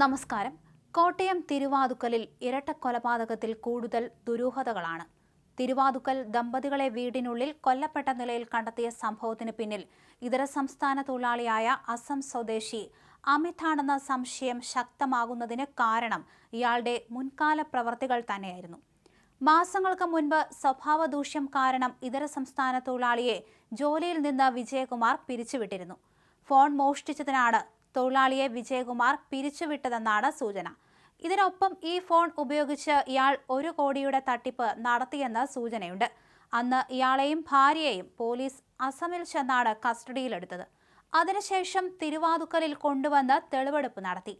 നമസ്കാരം. കോട്ടയം തിരുവാതുക്കലിൽ ഇരട്ട കൊലപാതകത്തിൽ കൂടുതൽ ദുരൂഹതകളാണ്. തിരുവാതുക്കൽ ദമ്പതികളെ വീടിനുള്ളിൽ കൊല്ലപ്പെട്ട നിലയിൽ കണ്ടെത്തിയ സംഭവത്തിന് പിന്നിൽ ഇതര സംസ്ഥാന തൊഴിലാളിയായ അസം സ്വദേശി അമിതാണെന്ന സംശയം ശക്തമാകുന്നതിന് കാരണം ഇയാളുടെ മുൻകാല പ്രവർത്തികൾ തന്നെയായിരുന്നു. മാസങ്ങൾക്ക് മുൻപ് സ്വഭാവ ദൂഷ്യം കാരണം ഇതര സംസ്ഥാന തൊഴിലാളിയെ ജോലിയിൽ നിന്ന് വിജയകുമാർ പിരിച്ചുവിട്ടിരുന്നു. ഫോൺ മോഷ്ടിച്ചതിനാണ് തൊഴിലാളിയെ വിജയകുമാർ പിരിച്ചുവിട്ടതെന്നാണ് സൂചന. ഇതിനൊപ്പം ഈ ഫോൺ ഉപയോഗിച്ച് ഇയാൾ ഒരു കോടിയുടെ തട്ടിപ്പ് നടത്തിയെന്ന് സൂചനയുണ്ട്. അന്ന് ഇയാളെയും ഭാര്യയെയും പോലീസ് അസമിൽ ചെന്നാണ് കസ്റ്റഡിയിലെടുത്തത്. അതിനുശേഷം തിരുവാതുക്കലിൽ കൊണ്ടുവന്ന് തെളിവെടുപ്പ് നടത്തി.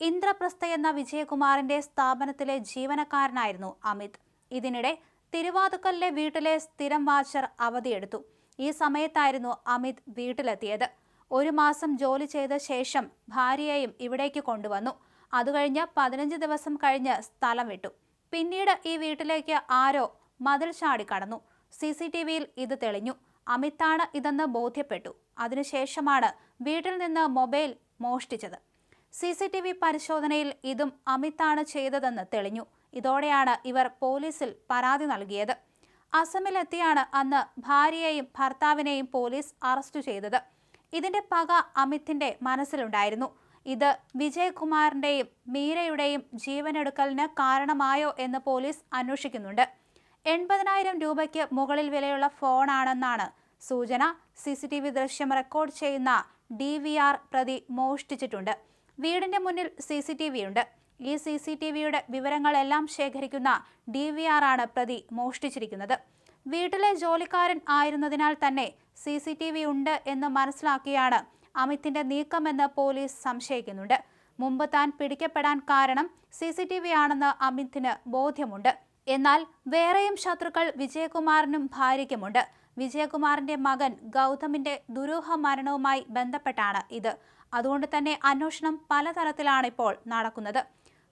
ഇന്ദ്രപ്രസ്ഥ എന്ന വിജയകുമാറിന്റെ സ്ഥാപനത്തിലെ ജീവനക്കാരനായിരുന്നു അമിത്. ഇതിനിടെ തിരുവാതുക്കലിലെ വീട്ടിലെ സ്ഥിരം വാച്ചർ അവധിയെടുത്തു. ഈ സമയത്തായിരുന്നു അമിത് വീട്ടിലെത്തിയത്. ഒരു മാസം ജോലി ചെയ്ത ശേഷം ഭാര്യയെയും ഇവിടേക്ക് കൊണ്ടുവന്നു. അതുകഴിഞ്ഞ് പതിനഞ്ച് ദിവസം കഴിഞ്ഞ് സ്ഥലം വിട്ടു. പിന്നീട് ഈ വീട്ടിലേക്ക് ആരോ മതിൽ ചാടി കടന്നു. സി സി ടി വിയിൽ ഇത് തെളിഞ്ഞു. അമിതാണ് ഇതെന്ന് ബോധ്യപ്പെട്ടു. അതിനുശേഷമാണ് വീട്ടിൽ നിന്ന് മൊബൈൽ മോഷ്ടിച്ചത്. സി സി ടി വി പരിശോധനയിൽ ഇതും അമിതാണ് ചെയ്തതെന്ന് തെളിഞ്ഞു. ഇതോടെയാണ് ഇവർ പോലീസിൽ പരാതി നൽകിയത്. അസമിലെത്തിയാണ് അന്ന് ഭാര്യയെയും ഭർത്താവിനെയും പോലീസ് അറസ്റ്റ് ചെയ്തത്. ഇതിന്റെ പക അമിത്തിന്റെ മനസ്സിലുണ്ടായിരുന്നു. ഇത് വിജയകുമാറിന്റെയും മീരയുടെയും ജീവനെടുക്കലിന് കാരണമായോ എന്ന് പോലീസ് അന്വേഷിക്കുന്നുണ്ട്. എൺപതിനായിരം രൂപയ്ക്ക് മുകളിൽ വിലയുള്ള ഫോണാണെന്നാണ് സൂചന. സി സി ടി വി ദൃശ്യം റെക്കോർഡ് ചെയ്യുന്ന ഡി വി ആർ പ്രതി മോഷ്ടിച്ചിട്ടുണ്ട്. വീടിന്റെ മുന്നിൽ സി സി ടി വി ഉണ്ട് ഈ സി സി ടി വിയുടെ വിവരങ്ങളെല്ലാം ശേഖരിക്കുന്ന ഡി വി ആർ ആണ് പ്രതി മോഷ്ടിച്ചിരിക്കുന്നത്. വീട്ടിലെ ജോലിക്കാരൻ ആയിരുന്നതിനാൽ തന്നെ സി സി ടി വി ഉണ്ട് എന്ന് മനസ്സിലാക്കിയാണ് അമിത്തിന്റെ നീക്കമെന്ന് പോലീസ് സംശയിക്കുന്നുണ്ട്. മുമ്പ് താൻ പിടിക്കപ്പെടാൻ കാരണം സി സി ടി വി ആണെന്ന് അമിത്തിന് ബോധ്യമുണ്ട്. എന്നാൽ വേറെയും ശത്രുക്കൾ വിജയകുമാറിനും ഭാര്യയ്ക്കുമുണ്ട്. വിജയകുമാറിന്റെ മകൻ ഗൗതമിന്റെ ദുരൂഹ മരണവുമായി ബന്ധപ്പെട്ടാണ് ഇത്. അതുകൊണ്ട് തന്നെ അന്വേഷണം പലതരത്തിലാണ് ഇപ്പോൾ നടക്കുന്നത്.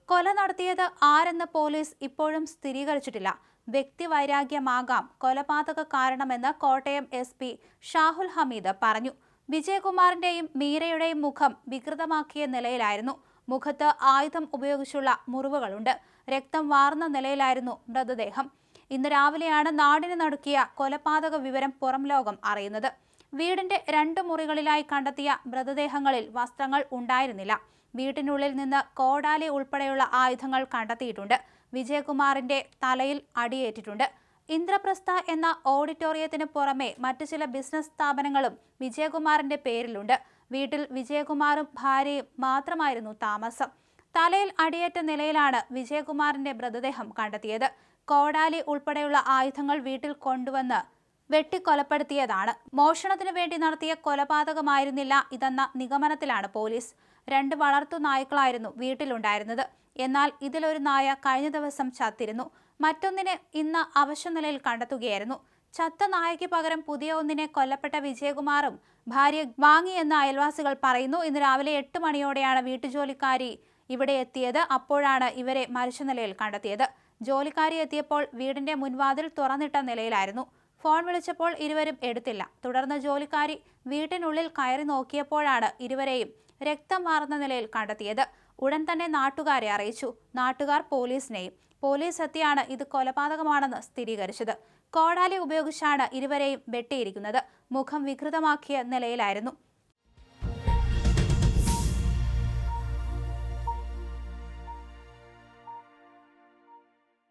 കൊല നടത്തിയത് ആരെന്ന് പോലീസ് ഇപ്പോഴും സ്ഥിരീകരിച്ചിട്ടില്ല. വ്യക്തിവൈരാഗ്യമാകാം കൊലപാതക കാരണമെന്ന് കോട്ടയം എസ് പി ഷാഹുൽ ഹമീദ് പറഞ്ഞു. വിജയകുമാറിന്റെയും മീരയുടെയും മുഖം വികൃതമാക്കിയ നിലയിലായിരുന്നു. മുഖത്ത് ആയുധം ഉപയോഗിച്ചുള്ള മുറിവുകളുണ്ട്. രക്തം വാർന്ന നിലയിലായിരുന്നു മൃതദേഹം. ഇന്ന് രാവിലെയാണ് നാടിന് നടുക്കിയ കൊലപാതക വിവരം പുറം ലോകം അറിയുന്നത്. വീടിന്റെ രണ്ട് മുറികളിലായി കണ്ടെത്തിയ മൃതദേഹങ്ങളിൽ വസ്ത്രങ്ങൾ ഉണ്ടായിരുന്നില്ല. വീട്ടിനുള്ളിൽ നിന്ന് കോടാലി ഉൾപ്പെടെയുള്ള ആയുധങ്ങൾ കണ്ടെത്തിയിട്ടുണ്ട്. വിജയകുമാറിന്റെ തലയിൽ അടിയേറ്റിട്ടുണ്ട്. ഇന്ദ്രപ്രസ്ഥ എന്ന ഓഡിറ്റോറിയത്തിന് പുറമെ മറ്റു ചില ബിസിനസ് സ്ഥാപനങ്ങളും വിജയകുമാറിന്റെ പേരിലുണ്ട്. വീട്ടിൽ വിജയകുമാറും ഭാര്യയും മാത്രമായിരുന്നു താമസം. തലയിൽ അടിയേറ്റ നിലയിലാണ് വിജയകുമാറിന്റെ മൃതദേഹം കണ്ടെത്തിയത്. കോടാലി ഉൾപ്പെടെയുള്ള ആയുധങ്ങൾ വീട്ടിൽ കൊണ്ടുവന്ന് വെട്ടിക്കൊലപ്പെടുത്തിയതാണ്. മോഷണത്തിനു വേണ്ടി നടത്തിയ കൊലപാതകമായിരുന്നില്ല ഇതെന്ന നിഗമനത്തിലാണ് പോലീസ്. രണ്ട് വളർത്തു നായ്ക്കളായിരുന്നു വീട്ടിലുണ്ടായിരുന്നത്. എന്നാൽ ഇതിലൊരു നായ കഴിഞ്ഞ ദിവസം ചത്തിരുന്നു. മറ്റൊന്നിനെ ഇന്ന് അവശനിലയിൽ കണ്ടെത്തുകയായിരുന്നു. ചത്ത നായയ്ക്ക് പകരം പുതിയ ഒന്നിനെ കൊല്ലപ്പെട്ട വിജയകുമാറും ഭാര്യ വാങ്ങിയെന്ന് അയൽവാസികൾ പറയുന്നു ഇന്ന് രാവിലെ എട്ട് മണിയോടെയാണ് വീട്ടുജോലിക്കാരി ഇവിടെ എത്തിയത്. അപ്പോഴാണ് ഇവരെ മരിച്ച നിലയിൽ കണ്ടെത്തിയത്. ജോലിക്കാരി എത്തിയപ്പോൾ വീടിന്റെ മുൻവാതിൽ തുറന്നിട്ട നിലയിലായിരുന്നു. ഫോൺ വിളിച്ചപ്പോൾ ഇരുവരും എടുത്തില്ല. തുടർന്ന് ജോലിക്കാരി വീട്ടിനുള്ളിൽ കയറി നോക്കിയപ്പോഴാണ് ഇരുവരെയും രക്തം മാറുന്ന നിലയിൽ കണ്ടെത്തിയത്. ഉടൻ തന്നെ നാട്ടുകാരെ അറിയിച്ചു. നാട്ടുകാർ പോലീസിനെയും പോലീസ് എത്തിയാണ് ഇത് കൊലപാതകമാണെന്ന് സ്ഥിരീകരിച്ചത്. കോടാലി ഉപയോഗിച്ചാണ് ഇരുവരെയും വെട്ടിയിരിക്കുന്നത്. മുഖം വികൃതമാക്കിയ നിലയിലായിരുന്നു.